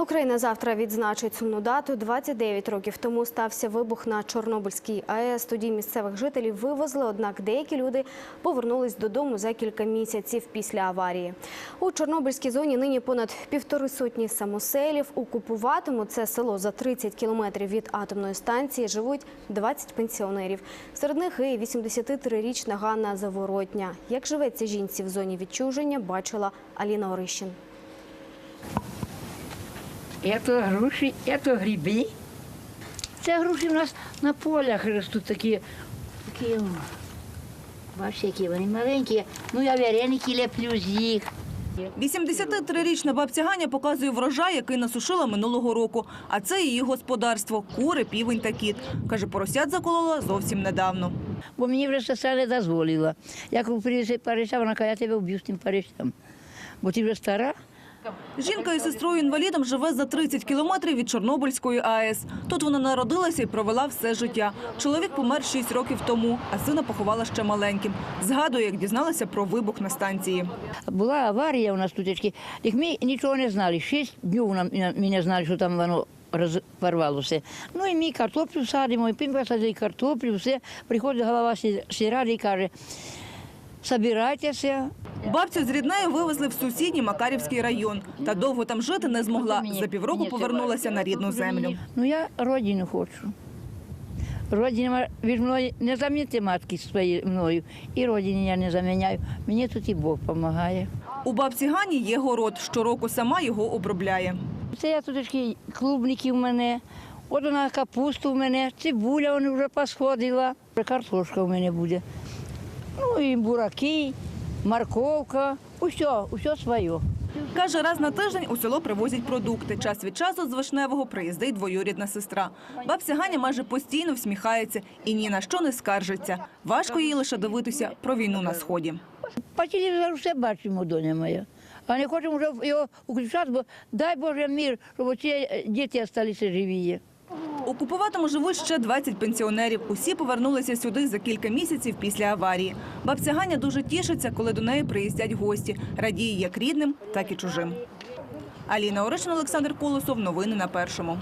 Україна завтра відзначить сумну дату. 29 років тому стався вибух на Чорнобильській АЕС. Тоді місцевих жителів вивезли, однак деякі люди повернулись додому за кілька місяців після аварії. У Чорнобильській зоні нині понад півтори сотні самоселів. У Купуватому це село за 30 кілометрів від атомної станції. Живуть 20 пенсіонерів. Серед них і 83-річна Ганна Заворотня. Як живеться жінці в зоні відчуження, бачила Аліна Орищин. Это груші, это гриби. Це груші в нас на полях ростуть такі, такі, бачите, які вони маленькі. Ну, я вареники леплю з їх. 83-річна бабця Ганя показує врожай, який насушила минулого року. А це її господарство – кури, півень та кіт. Каже, поросят заколола зовсім недавно. Бо мені вже сестра не дозволила. Я коли привезли парижа, вона каже, я тебе вб'ю з тим парижем. Бо ти вже стара. Жінка із сестрою-інвалідом живе за 30 кілометрів від Чорнобильської АЕС. Тут вона народилася і провела все життя. Чоловік помер 6 років тому, а сина поховала ще маленьким. Згадує, як дізналася про вибух на станції. Була аварія у нас тутечки. Так ми нічого не знали. Шість днів нам не знали, що там воно роз- порвалося. Ну і ми картоплю садимо, і пім посадили картоплю, все. Приходить голова сі- сільради і каже, собирайтеся. Бабцю з ріднею вивезли в сусідній Макарівський район. Та довго там жити не змогла. За півроку повернулася на рідну землю. Ну я родину хочу. Родина від мною не замінити матки своєю мною. І родині я не заміняю. Мені тут і Бог допомагає. У бабці Гані є город. Щороку сама його обробляє. Це я тут такі клубники в мене, от вона капусту в мене, цибуля вона вже посходила, картошка в мене буде. Ну і бураки, морковка, усе, усе своє. Каже, раз на тиждень у село привозять продукти. Час від часу з Вишневого приїздить двоюрідна сестра. Бабця Ганя майже постійно всміхається і ні на що не скаржиться. Важко їй лише дивитися про війну на сході. По телевізору все бачимо, доня моя. А не хочемо вже його включати, бо дай Боже мир, щоб ці діти залишилися живі. У Купуватому живуть ще 20 пенсіонерів. Усі повернулися сюди за кілька місяців після аварії. Бабця Ганя дуже тішиться, коли до неї приїздять гості. Радіє як рідним, так і чужим. Аліна Оришин, Олександр Колосов. Новини на першому.